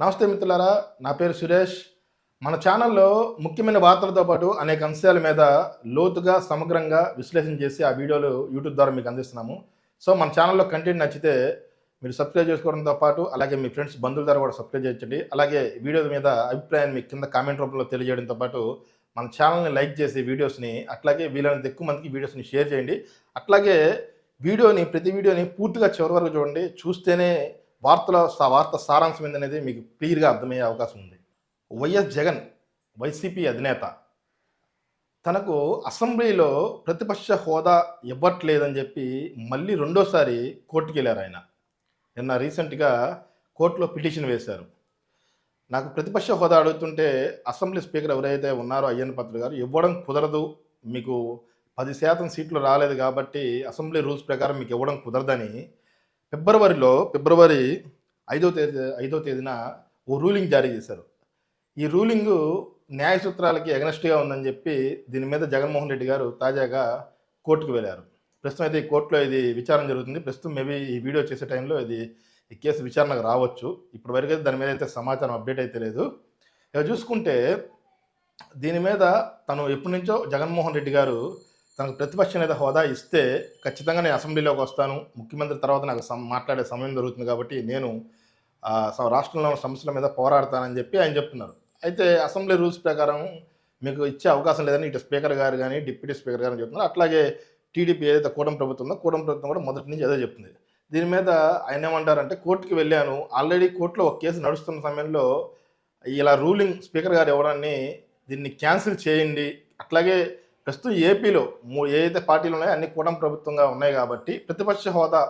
నమస్తే మిత్రులారా నా పేరు సురేష్. మన ఛానల్లో ముఖ్యమైన వార్తలతో పాటు అనేక అంశాల మీద లోతుగా సమగ్రంగా విశ్లేషణ చేసి ఆ వీడియోలు యూట్యూబ్ ద్వారా మీకు అందిస్తున్నాము. సో మన ఛానల్లో కంటెంట్ నచ్చితే మీరు సబ్స్క్రైబ్ చేసుకోవడంతో పాటు అలాగే మీ ఫ్రెండ్స్ బంధువుల ద్వారా కూడా సబ్స్క్రైబ్ చేయండి అలాగే వీడియో మీద అభిప్రాయాన్ని మీ కింద కామెంట్ రూపంలో తెలియజేయడంతో పాటు మన ఛానల్ని లైక్ చేసి వీడియోస్ని అట్లాగే వీలైనంత ఎక్కువ మందికి వీడియోస్ని షేర్ చేయండి. అట్లాగే వీడియోని ప్రతి వీడియోని పూర్తిగా చివరి వరకు చూడండి. చూస్తేనే వార్తల వార్త సారాంశం ఏందనేది మీకు క్లియర్గా అర్థమయ్యే అవకాశం ఉంది. వైఎస్ జగన్ వైసీపీ అధినేత తనకు అసెంబ్లీలో ప్రతిపక్ష హోదా ఇవ్వట్లేదని చెప్పి మళ్ళీ రెండోసారి కోర్టుకి వెళ్ళారు ఆయన. నిన్న రీసెంట్గా కోర్టులో పిటిషన్ వేశారు. నాకు ప్రతిపక్ష హోదా అడుగుతుంటే అసెంబ్లీ స్పీకర్ ఎవరైతే ఉన్నారో అయ్యన్న పత్ర గారు ఇవ్వడం కుదరదు మీకు పది శాతం సీట్లు రాలేదు కాబట్టి అసెంబ్లీ రూల్స్ ప్రకారం మీకు ఇవ్వడం కుదరదని ఫిబ్రవరిలో ఫిబ్రవరి ఐదో తేదీ ఐదో తేదీన ఓ రూలింగ్ జారీ చేశారు. ఈ రూలింగ్ న్యాయ సూత్రాలకి ఎగనెస్ట్గా ఉందని చెప్పి దీని మీద జగన్మోహన్ రెడ్డి గారు తాజాగా కోర్టుకు వెళ్ళారు. ప్రస్తుతం అయితే ఈ కోర్టులో ఇది విచారణ జరుగుతుంది. ప్రస్తుతం మేబీ ఈ వీడియో చేసే టైంలో ఇది ఈ కేసు విచారణకు రావచ్చు. ఇప్పటి వరకు అయితే దాని మీద అయితే సమాచారం అప్డేట్ అయితే లేదు. ఇక చూసుకుంటే దీని మీద తను ఎప్పటి నుంచో జగన్మోహన్ రెడ్డి గారు తనకు ప్రతిపక్ష నేత హోదా ఇస్తే ఖచ్చితంగా నేను అసెంబ్లీలోకి వస్తాను. ముఖ్యమంత్రి తర్వాత నాకు మాట్లాడే సమయం దొరుకుతుంది కాబట్టి నేను స- రాష్ట్రంలో ఉన్న సమస్యల మీద పోరాడతానని చెప్పి ఆయన చెప్తున్నారు. అయితే అసెంబ్లీ రూల్స్ ప్రకారం మీకు ఇచ్చే అవకాశం లేదని ఇటు స్పీకర్ గారు కానీ డిప్యూటీ స్పీకర్ గారు చెప్తున్నారు. అట్లాగే టీడీపీ ఏదైతే కూటమి ప్రభుత్వం ఉందో కూటమి ప్రభుత్వం కూడా మొదటి నుంచి అదే చెప్తుంది. దీని మీద ఆయన ఏమంటారంటే కోర్టుకి వెళ్ళాను. ఆల్రెడీ కోర్టులో ఒక కేసు నడుస్తున్న సమయంలో ఇలా రూలింగ్ స్పీకర్ గారు ఇవ్వడాన్ని దీన్ని క్యాన్సిల్ చేయండి. అట్లాగే ప్రస్తుతం ఏపీలో మూ- ఏదైతే పార్టీలు ఉన్నాయో అన్ని కూటమి ప్రభుత్వంగా ఉన్నాయి కాబట్టి ప్రతిపక్ష హోదా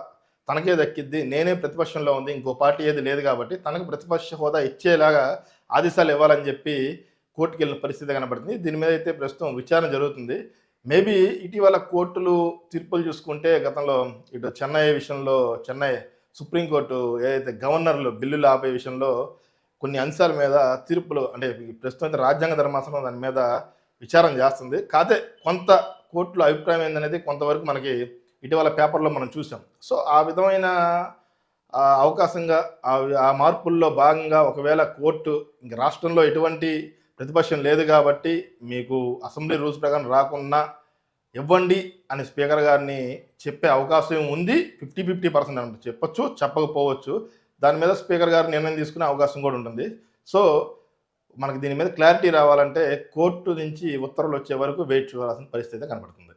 తనకే దక్కిద్ది నేనే ప్రతిపక్షంలో ఉంది ఇంకో పార్టీ ఏది లేదు కాబట్టి తనకు ప్రతిపక్ష హోదా ఇచ్చేలాగా ఆదేశాలు ఇవ్వాలని చెప్పి కోర్టుకి వెళ్ళిన పరిస్థితి కనబడుతుంది. దీని మీద అయితే ప్రస్తుతం విచారణ జరుగుతుంది. మేబీ ఇటీవల కోర్టులు తీర్పులు చూసుకుంటే గతంలో ఇటు చెన్నై విషయంలో చెన్నై సుప్రీంకోర్టు ఏదైతే గవర్నర్లు బిల్లులు ఆపే విషయంలో కొన్ని అంశాల మీద తీర్పులు అంటే ప్రస్తుతం అయితే రాజ్యాంగ ధర్మాసనం దాని మీద విచారం చేస్తుంది. కాదే కొంత కోర్టులో అభిప్రాయం ఏందనేది కొంతవరకు మనకి ఇటీవల పేపర్లో మనం చూసాం. సో ఆ విధమైన అవకాశంగా ఆ మార్పుల్లో భాగంగా ఒకవేళ కోర్టు ఇంక రాష్ట్రంలో ఎటువంటి ప్రతిపక్షం లేదు కాబట్టి మీకు అసెంబ్లీ రూల్స్ ప్రకారం రాకుండా ఇవ్వండి అని స్పీకర్ గారిని చెప్పే అవకాశం ఉంది. ఫిఫ్టీ ఫిఫ్టీ పర్సెంట్ అంటే చెప్పచ్చు చెప్పకపోవచ్చు. దాని మీద స్పీకర్ గారు నిర్ణయం తీసుకునే అవకాశం కూడా ఉంటుంది. సో మనకి దీని మీద క్లారిటీ రావాలంటే కోర్టు నుంచి ఉత్తర్వులు వచ్చే వరకు వెయిట్ చూడాల్సిన పరిస్థితి కనబడుతుంది.